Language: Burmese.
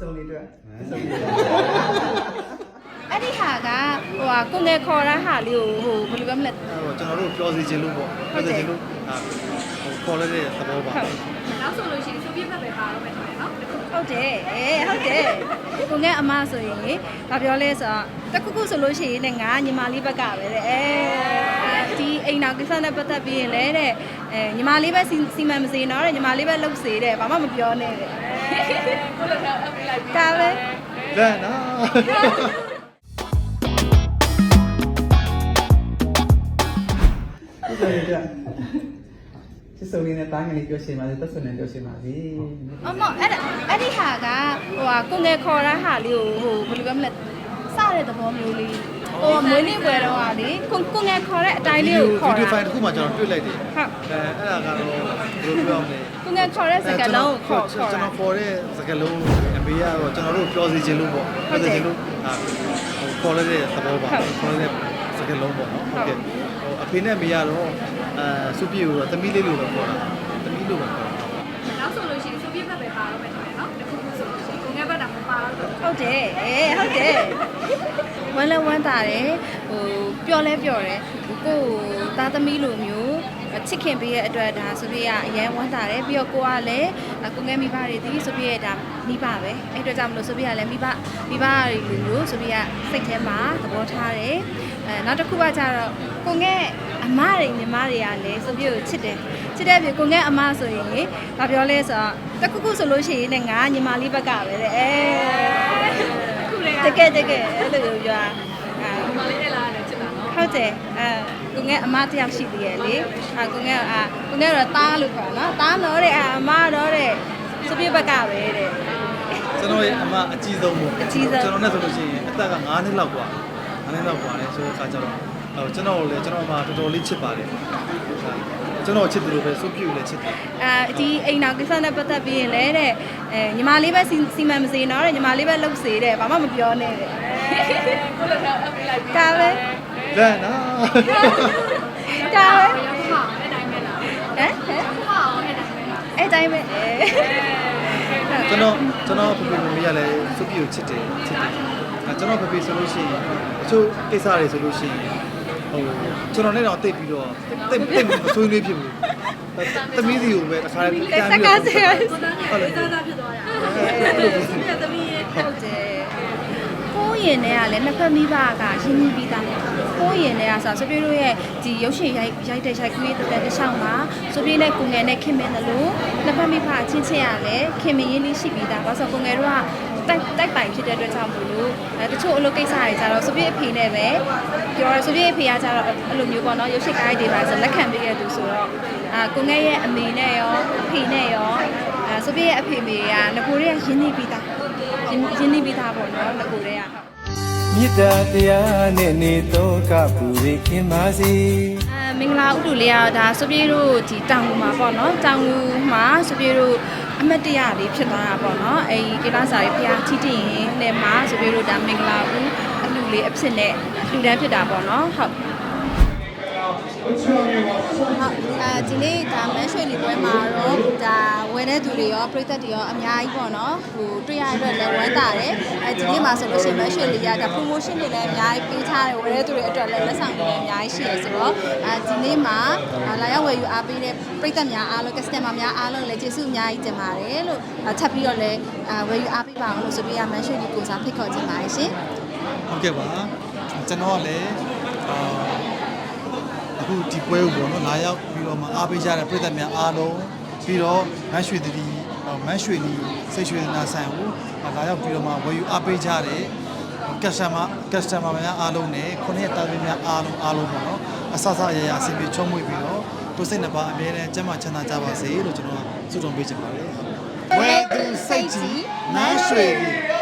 စုံလေးအတွက်စုံလေးအဲ့ဒီဟာကဟိုဟာကိုငယ်ခေါ်တဲ့ဟာလေးကိုဟိုဘယ်လိုပြောမလဲအဲ့တော့ကျွန်တော်တို့ပြောစီခြင်းလို့ပေါ့ဟုတ်တယ်ပြောစီခြင်းလို့အာဟိုခေါ်လိုက်တဲ့သဘောပါဟုတ်နောက်ဆိုလို့ရှိရင်ဆိုပြစ်ဘက်ပဲပါတော့မယ်ထင်တယ်နော်ဟုတ်တယ်အေးဟုတ်တယ်ကိုငယ်အမဆိုရင်ဘာပြောလဲဆိုတော့တခုခုဆိုလို့ရှိရင်လည်းငါညီမလေးဘက်ကပဲတဲ့အဲဒီအိမ်နောက်ကိစ္စနဲ့ပတ်သက်ပြီးရင်လည်းတဲ့အဲညီမလေးပဲစီစီမံမစေတော့တဲ့ညီမလေးပဲလှုပ်စေတဲ့ဘာမှမပြောနဲ့တဲ့ ကိုလည်းတော့အပ်ပြီးလိုက်ပြီဒါပဲလန့်နော်စုံလေးအတွက်စုံလေးနဲ့တားငယ်လေးပြောရှင်ပါစေသက်ဆွနဲ့ပြောရှင်ပါစေအမအဲ့ဒါအဲ့ဒီဟာကဟိုဟာကိုငယ်ခေါ်တဲ့ဟာလေးကိုဟိုဘယ်လိုပြောမလဲစတဲ့သဘောမျိုးလေး ဟိုမွေးနေ့ပွဲတော့ဟာလေကိုကိုငယ်ခေါ်တဲ့အတိုင်းလေးကိုခေါ်ဗီဒီယိုတာဖိုင်တစ်ခုမှကျွန်တော်တွေ့လိုက်တယ်ဟုတ်အဲအဲ့ဒါကတော့ဘယ်လိုပြောမလဲ ကိုငယ်ခေါ်တဲ့စကားလုံးကိုခေါ်ခေါ်ကျွန်တာ တော်ခေါ်တဲ့စကားလုံးအမေကတော့ကျွန်တော်တို့ပြောစီခြင်းလို့ပေါ့ဟုတ်တယ်ပြောစီခြင်းလို့အာဟိုခေါ်လိုက်တဲ့သဘောပါဟုတ်ခေါ်လိုက်တဲ့စကားလုံးပေါ့နော်ဟုတ်ဟုတ်ကဲ့ဟိုအဖေနဲ့အမေကတော့အာစုပြေကိုတော့သမီးလေးလို့ပဲခေါ်တာသမီးလို့ပဲခေါ်တာ နောက်ဆိုလို့ရှိရင်ဆိုပြစ်ဘက်ပဲပါတော့မယ်ထင်တယ်နော်တခုခုဆိုလို့ရှိရင်ကိုငယ်ဘက်တာမပါတော့ဘူးဟုတ်တယ်အေးဟုတ်တယ် ဝမ်းလဲဝမ်းသာတယ်ဟိုပျော်လဲပျော်တယ်ကိုကိုသားသမီးလိုမျိုးချစ်ခင်ပေးရဲ့အတွက်ဒါဆိုပြီးကအရန်ဝမ်းသာတယ်ပြီးတော့ကိုကလည်းကိုငယ်မိဘတွေဒီဆိုပြီးရတာမိဘပဲအဲ့အတွက်ကြောင့်မလို့ဆိုပြီးကလည်းမိဘမိဘတွေလိုမျိုးဆိုပြီးကစိတ်ထဲမှာသဘောထားတယ်အဲနောက်တစ်ခုကကြတော့ကိုငယ်အမတွေညီမတွေကလည်းဆိုပြီးကိုချစ်တယ်ချစ်တဲ့ပြင်ကိုငယ်အမဆိုရင်ဘာပြောလဲဆိုတော့တခုခုဆိုလို့ရှိရင်လည်းငါညီမလေးဘက်ကပဲတဲ့အဲ ခုလည်း တကယ်တကယ်အဲ့လိုပြောတာအာ မလေးနဲ့လာတယ်ချစ်တာနော် ဟုတ်တယ်အဲကိုငယ်အမတစ်ယောက်ရှိသေးရဲ့လေအာကိုငယ်အာကိုငယ်တော့တားလို့ခေါ်နော်တားတော့တဲ့အာအမတော့တဲ့စပြစ်ဘက်ကပဲတဲ့ ကျွန်တော်ရဲ့အမအကြီးဆုံးပေါ့ အကြီးဆုံး ကျွန်တော်နဲ့ဆိုလို့ရှိရင်အသက်က9နှစ်လောက်กว่า9နှစ်လောက်กว่าလဲဆိုတော့အခါကျတော့ ဟိုကျွန်တော်ကိုလည်းကျွန်တော်အမတော်တော်လေးချစ်ပါတယ်ကျွန်တော်ချစ်တယ်လို့ပဲစုပြူလည်းချစ်တယ်အာဒီအိမ်နောက်ကိစ္စနဲ့ပတ်သက်ပြီးရင်လည်းတဲ့အဲညီမလေးပဲစီစီမံမစေတော့တဲ့ညီမလေးပဲလှုပ်စေတဲ့ဘာမှမပြောနဲ့တဲ့ကိုလည်းတော့အပ်ပြီးလိုက်ပြီဒါပဲလန့်နော်ဒါပဲဘယ်ရောက်မှအောင်အဲ့တိုင်းပဲလားဟမ်ဟမ်မှအောင်အဲ့တိုင်းပဲလားအဲ့တိုင်းပဲအဲကျွန်တော်ကျွန်တော်ဖေဖေမမေကလည်းစုပြူချစ်တယ်ချစ်တယ်အဲကျွန်တော်ဖေဖေဆိုလို့ရှိရင်အချို့ကိစ္စတွေဆိုလို့ရှိရင် ဟိုကျွန်တော်နဲ့တော့တိတ်ပြီးတော့တိတ်တိတ်မဆွေးနွေးဖြစ်ဘူးသမီးစီကိုပဲတစ်ခါတည်းတက်ကကားစေကိုတန်းကလေးသားသားဖြစ်သွားတာပြည့်သမီးရဲ့ဟုတ်တယ်ကိုယ့် ရင်ထဲကလည်းနှစ်ဖက်မိဘကရင်းနှီးပြီးသားကိုယ့်ရင်ထဲကဆိုဆိုပြေတို့ရဲ့ဒီရုပ်ရှင်ရိုက်ရိုက်တဲ့ရိုက်ကွေးတဲ့တဲ့တစ်ချောင်းမှာဆိုပြေနဲ့ကိုငယ်နဲ့ခင်မင်းတယ်လို့နှစ်ဖက်မိဘအချင်းချင်းရလည်းခင်မင်းရင်းနှီးရှိပြီးသားဘာလို့ကိုငယ်တို့ကတိုက်တိုက်ပိုင်ဖြစ်တဲ့အတွက်ကြောင့်မို့လို့အဲတချို့အလုပ်ကိစ္စတွေကြတော့ဆိုပြေအဖေနဲ့ပဲပြောရဆိုပြေအဖေကကြတော့အဲ့လိုမျိုးပေါ့နော်ရုပ်ရှင်ကိုင်းတွေပါဆိုလက်ခံပေးရသူဆိုတော့အာကိုငယ်ရဲ့အမေနဲ့ရောအဖေနဲ့ရောအဲဆိုပြေရဲ့အဖေမေကငကိုတွေကရင်းနှီးပြီးသား ရင်းရင်းနှီးပြီးသားပေါ့နော်ငကိုတွေကဟုတ်မေတ္တာတရားနဲ့နေတော့ကပူရခင်ပါစေအဲမင်္ဂလာဥတုလေးကဒါဆိုပြေတို့ဒီတောင်ကူမှာပေါ့နော်တောင်ကူမှာဆိုပြေတို့အမတ်တရလေးဖြစ်သွားတာပေါ့နော်အဲဒီကိလာစာရေးဖျားချီးတင်ရင်နဲ့မှာဆိုပြေတို့ဒါမင်္ဂလာဥအလှလေးအဖြစ်နဲ့လှူဒန်းဖြစ်တာပေါ့နော်ဟုတ်ဟုတ် အဲဒီနေ့ဒါမန်းရွှေလီပွဲမှာတော့ဒါဝယ်တဲ့သူတွေရောပြည်သက်တွေရောအများကြီးပေါ့နော်ဟိုတွေ့ရတဲ့အတွက်လည်းဝမ်းသာတယ်အဲဒီနေ့မှာဆိုလို့ရှိရင်မန်းရွှေလီကဒါ promotion တွေလည်းအများကြီးပေးထားတယ်ဝယ်တဲ့သူတွေအတွက်လည်းလက်ဆောင်တွေလည်းအများကြီးရှိရဆိုတော့အဲဒီနေ့မှာလာရောက်ဝယ်ယူအားပေးတဲ့ပြည်သက်များအားလုံး customer များအားလုံးလည်းကျေးဇူးအများကြီးတင်ပါတယ်လို့ထပ်ပြီးတော့လည်းဝယ်ယူအားပေးပါအောင်လို့ဆိုပြီးမန်းရွှေလီကိုစားဖိတ်ခေါ်ချင်ပါတယ်ရှင်ဟုတ်ကဲ့ပါကျွန်တော်ကလည်း အာအခုဒီပွဲကိုပေါ့နော်လာရောက်ပြီးတော့မှအားပေးကြတဲ့ပြည်သက်များအားလုံးပြီးတော့မန်းရွှေတတိမန်းရွှေလီစိတ်ရွှေနာဆိုင်ကိုလာရောက်ပြီးတော့မှဝယ်ယူအားပေးကြတဲ့ customer customer များအားလုံးနဲ့ခုနှစ်တာသမီးများအားလုံးအားလုံးပေါ့နော်အဆဆအရရအစီအပြေချုံးမွေပြီးတော့ကိုယ်စိတ်နှစ်ပါးအမြဲတမ်းကျန်းမာချမ်းသာကြပါစေလို့ကျွန်တော်ကဆုတောင်းပေးချင်ပါတယ်ဝဲသူစိတ်ကြီးမန်းရွှေလီ